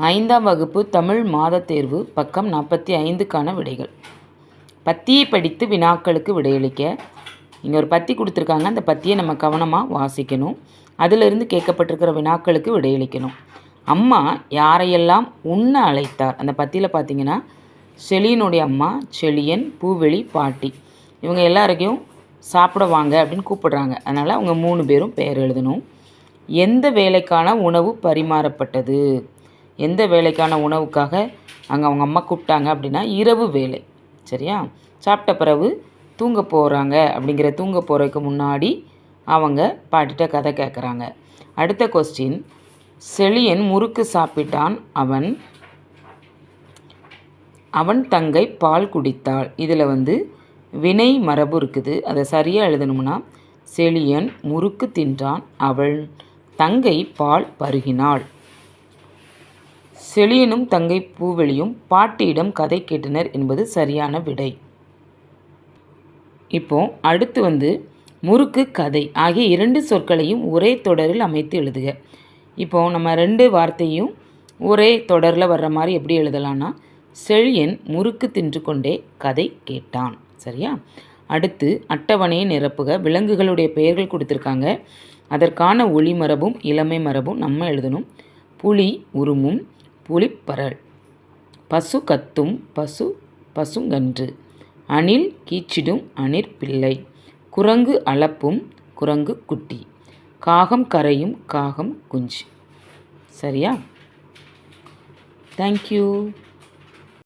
ஐந்தாம் வகுப்பு தமிழ் மாதத் தேர்வு பக்கம் நாற்பத்தி ஐந்துக்கான விடைகள். பத்தியை படித்து வினாக்களுக்கு விடையளிக்க. இங்கே ஒரு பத்தி கொடுத்துருக்காங்க. அந்த பத்தியை நம்ம கவனமாக வாசிக்கணும். அதிலிருந்து கேட்கப்பட்டிருக்கிற வினாக்களுக்கு விடையளிக்கணும். அம்மா யாரையெல்லாம் உண்ண அழைத்தார்? அந்த பத்தியில் பார்த்தீங்கன்னா செலியனுடைய அம்மா செழியன் பூவெளி பாட்டி. இவங்க எல்லாருக்கையும் சாப்பிட வாங்க அப்படின்னு கூப்பிடுறாங்க. அதனால் அவங்க மூணு பேரும் பெயர் எழுதணும். எந்த வேலைக்கான உணவு பரிமாறப்பட்டது? எந்த வேலைக்கான உணவுக்காக அங்கே அவங்க அம்மா கூப்பிட்டாங்க அப்படின்னா இரவு வேலை சரியா? சாப்பிட்ட பிறகு தூங்க போகிறாங்க அப்படிங்கிற தூங்க போகிறதுக்கு முன்னாடி அவங்க பாட்டிட்ட கதை கேட்குறாங்க அடுத்த கொஸ்டின் செழியன் முறுக்கு சாப்பிட்டான் அவன் அவன் தங்கை பால் குடித்தாள். இதில் வந்து வினை மரபு இருக்குது. அதை சரியாக எழுதணும்னா செழியன் முறுக்கு தின்றான் அவள் தங்கை பால் பருகினாள். செழியனும் தங்கை பூவெளியும் பாட்டியிடம் கதை கேட்டனர் என்பது சரியான விடை. இப்போ அடுத்து வந்து முறுக்கு கதை ஆகிய இரண்டு சொற்களையும் ஒரே தொடரில் அமைத்து எழுதுக. இப்போ நம்ம ரெண்டு வார்த்தையும் ஒரே தொடரில் வர்ற மாதிரி எப்படி எழுதலாம்னா செழியன் முறுக்கு தின்று கொண்டே கதை கேட்டான். சரியா? அடுத்து அட்டவணையை நிரப்புக. விலங்குகளுடைய பெயர்கள் கொடுத்துருக்காங்க. அதற்கான ஒளி மரபும் இளமை மரபும் நம்ம எழுதணும். புலி உருமும் புலிப்பரல் பசு கத்தும் பசு பசுங்கன்று. அணில் கீச்சிடும் அணிற்பிள்ளை குரங்கு அளப்பும் குரங்கு குட்டி. காகம் கரையும் காகம் குஞ்சு. சரியா? தேங்க்யூ